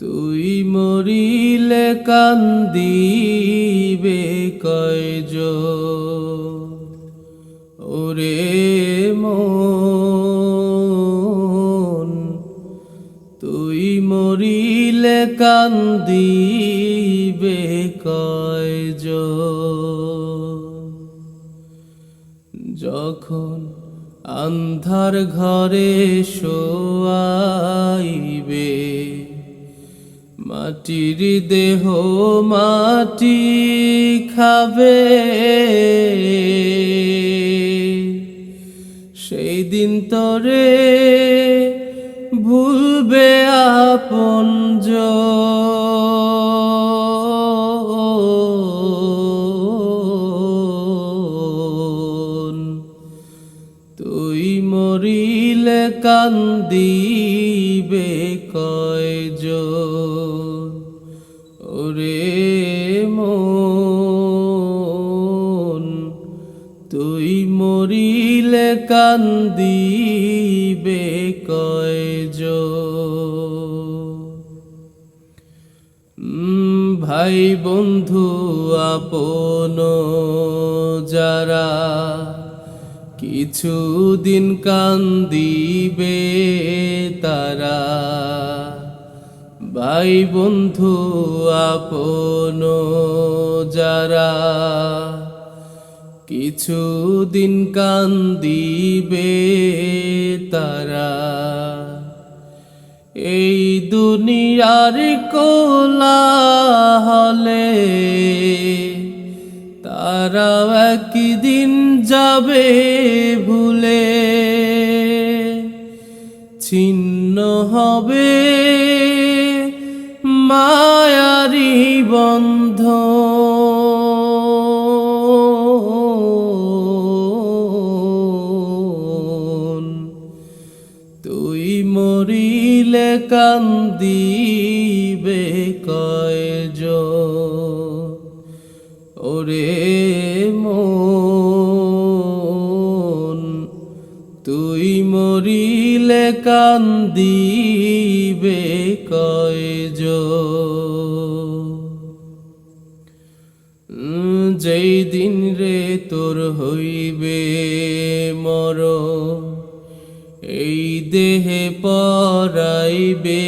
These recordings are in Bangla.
তুই মরিলে কান্দিবে কয়জ ওরে মন তুই মরিলে কান্দিবে কয়জ যখন আন্ধার ঘরে শোয়াইবে মাটির দেহ মাটি খাবে। সেই দিন তরে ভুলবে আপন মরিলে কান্দিবে কয়জ ওরে মন তুই মরিলে কান্দিবে কয়জ ভাই বন্ধু আপন যারা কিছুদিন কান্দিবে তারা। ভাই বন্ধু আপন যারা কিছুদিন কান্দিবে তারা। এই দুনিয়ার কোলা হলে তারা একদিন যাবে ভুলে। ছিন্ন হবে মায়ারি বন্ধ। তুই মরিলে কান্দিবে কয়জ ওরে মন, তুই মরিলে কান্দিবে কয়জ যেই দিন রে তোর হইবে মর এই দেহে পরাইবে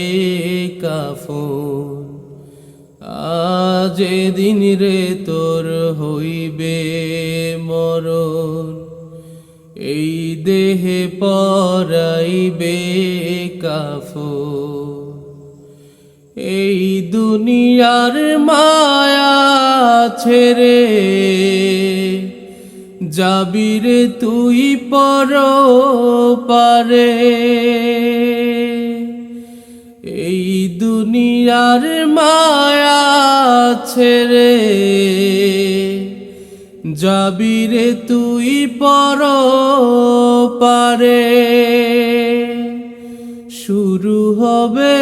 কাফন। আজ দিন রে তোর হইবে মরণ, এই দেহে পরাইবে কাফন। এই দুনিয়ার মায়া ছেড়ে যাবিরে তুই পর পারে এই দুনিয়ার মায়া ছেড়ে যাবি রে তুই পর পারে। শুরু হবে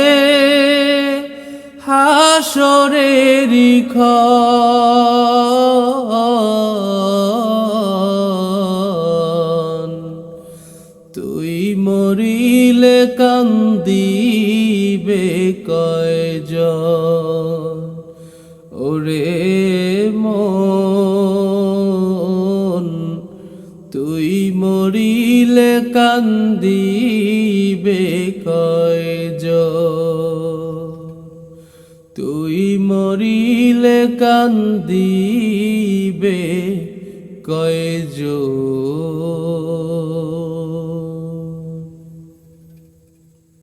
হাসরের তুই মরিলে কান্দিবে কয়জ ওরে মন তুই মরিলে কান্দিবে কয়জ তুই মরিলে কান্দিবে কয়জ